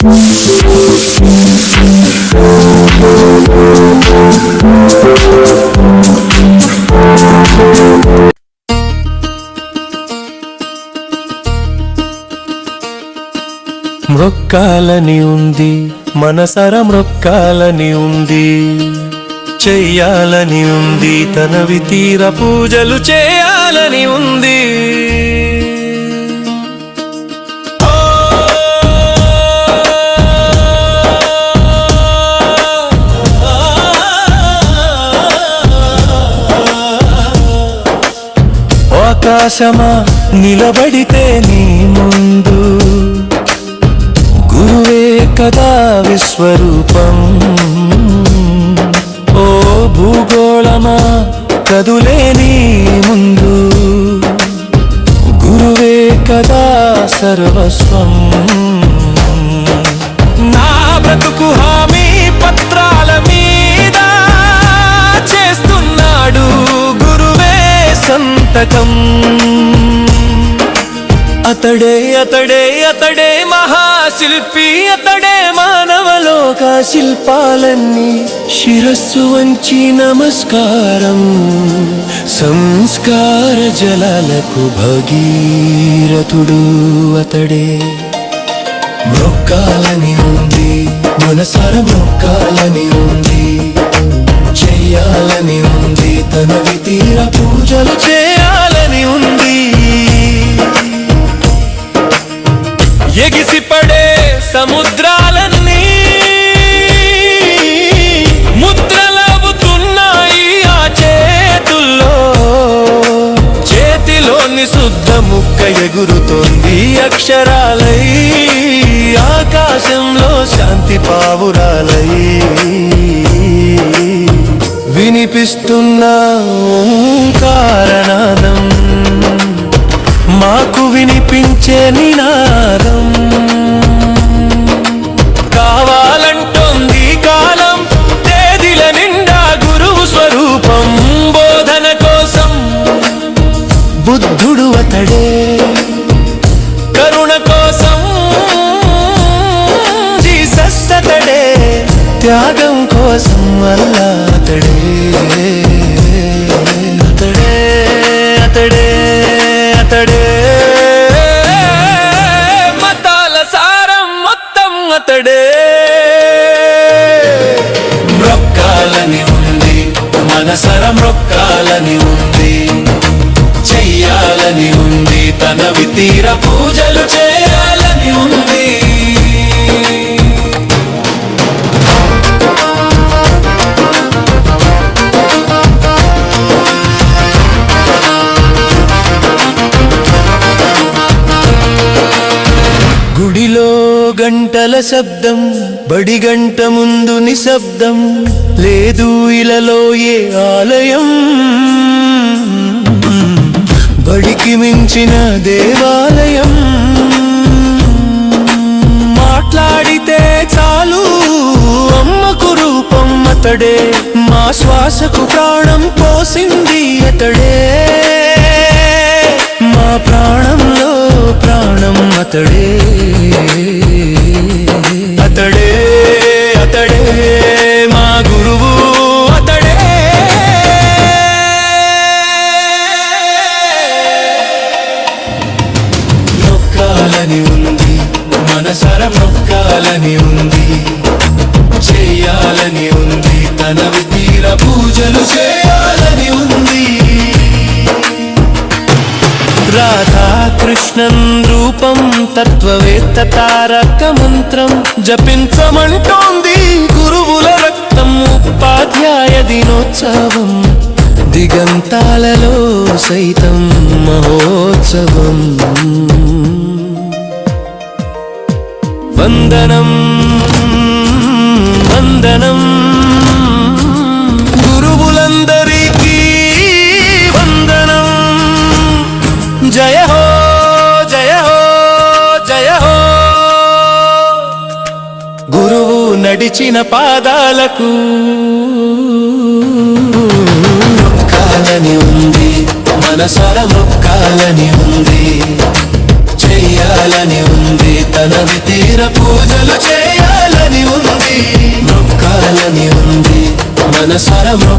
మ్రొక్కాలని ఉంది మనసర మ్రొక్కాలని ఉంది చెయ్యాలని ఉంది తనవి తీర పూజలు చేయాలని ఉంది. ఆకాశమా నిలబడితే నీ ముందు. గురువే కదా విశ్వరూపం. ఓ భూగోళమా కదులే నీ ముందు. గురువే కదా సర్వస్వం. నా బ్రతుకు హామీ పత్రాల మీద చేస్తున్నాడు. సంతకం అతడే అతడే అతడే మహాశిల్పి అతడే మానవలోక శిల్పాలన్నీ శిరస్సు వంచి నమస్కారం. సంస్కార జలాలకు భగీరథుడు అతడే. మొక్కాలని ఉంది మనసర మొక్కాలని ఉంది. చెయ్యాలని ఉంది తనవి తీర పూజలు చే ఎగురుతోంది అక్షరాలై ఆకాశంలో శాంతి పావురాలై. వినిపిస్తున్న కారణాదం మాకు వినిపించే నినాదం. వల్ల అతడే అతడే అతడే అతడే. మతాల సారం మొత్తం అతడే. మ్రొక్కాలని ఉంది మనసర మ్రొక్కాలని ఉంది. చెయ్యాలని ఉంది తనవి తీర పూజలు చేయాలని ఉంది. గంటల శబ్దం బడి గంట ముందు నిశ్శబ్దం లేదు ఇలలో ఏ ఆలయం. బడికి మించిన దేవాలయం. మాట్లాడితే చాలు అమ్మకు రూపం అతడే మా శ్వాసకు ప్రాణం పోసింది అతడే. మా ప్రాణంలో ప్రాణం అతడే అతడే. మనసర మొక్కాలని ఉంది చేయాలని ఉంది తన తీర పూజలు చేయాలని ఉంది. రాధాకృష్ణం రూపం తత్వవేత్త తారక మంత్రం జపించమంటోంది గురువుల రక్తం. ఉపాధ్యాయ దినోత్సవం దిగంతాలలో సైతం మహోత్సవం. వందనం వందనం. గురువులందరికీ వందనం. జయ హో జయ హో జయ హో. గురువు నడిచిన పాదాలకు మొక్కాలని మొక్కాలని ఉంది మనసర మొక్కాలని ఉంది